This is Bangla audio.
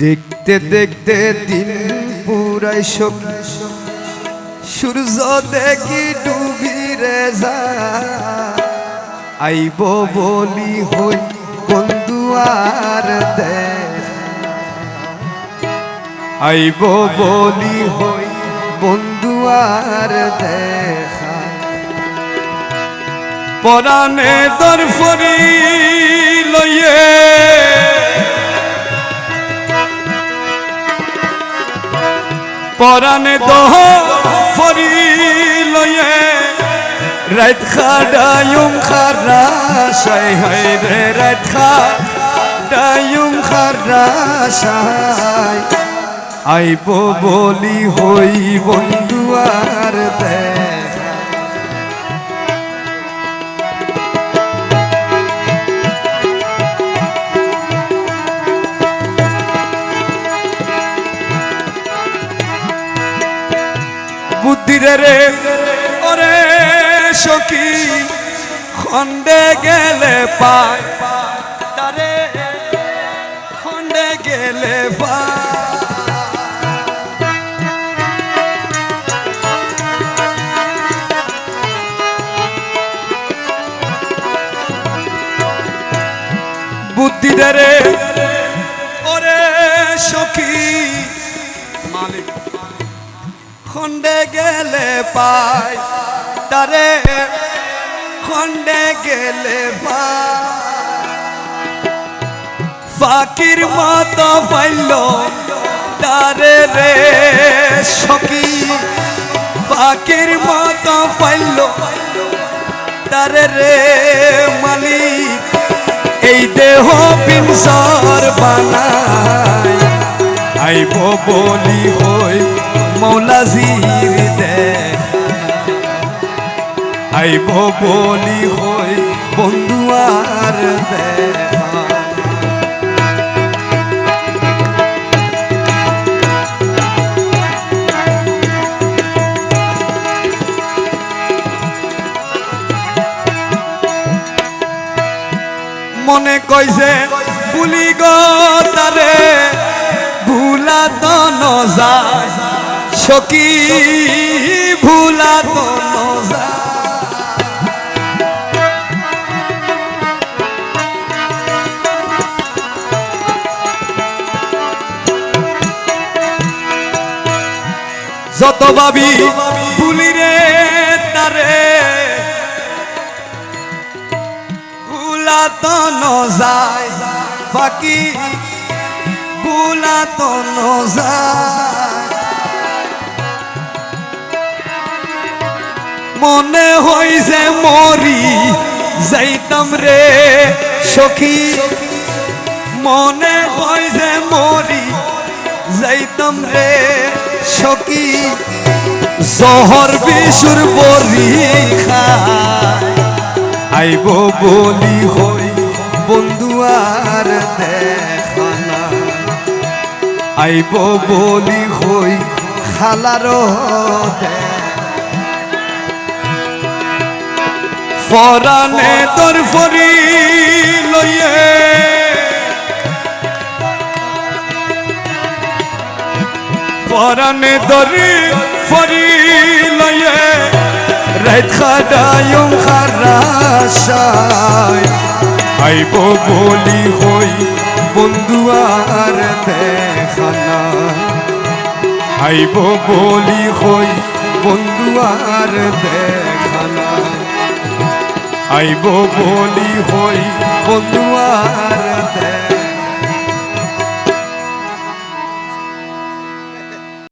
দেখতে দেখতে দিন পুরাই সখী সূর্য দেখি ডুবিরে যা আইব বলি হই বন্ধু আর দেখ আইব বলি হই বন্ধু আর দেখা পরাণে দরফরি লইয়ে পরাণে দহ ফরি লইয়ে রাত খাডায়ুম খারা সাই হাই রে রাত খাডায়ুম খারা সাই। আইব বলি হই বন্ধু আর দেখা বুদ্ধিরে রে। ওরে সখী খন্ডে গেলে পায় তারে। খন্ডে গেলে পায়। বুদ্ধিরে রে। খন্ডে গেলে পাই, তারে খন্ডে গেলে ফাকির মতো পাইল তারে রে সখী, ফাকির মতো পাইল তারে রে মালিক। এই দেহ পিনসর বানায় আইব বলি হই মৌলাজির দেখ আইব বলি হই বন্ধু আর দেখা মনে কইছে বুলি গো তারে, ভুলা তো নজায়। সখী ভুলা তো যত ভাবি ভুলি রে তারে, ভুলা তো নজায়। বাকি ভুলা তো নজায়। মনে হইছে মরি, যাইতাম রে সখী। মনে হইছে মরি, যাইতাম রে সখী। জহর বিশুর বরি আইব বলি হই বন্ধু আর আইব বলি হই খালার ফরানে তোর ফরি লইয়ে। ফরানে দরি ফরি লইয়ে। রাত খাডায়ুম খারাশাই আইব বলি হই বন্ধু আর দেখানা আইব বলি হই বন্ধু আর দেখানা আইব বলি হই বন্ধুয়ার দেখ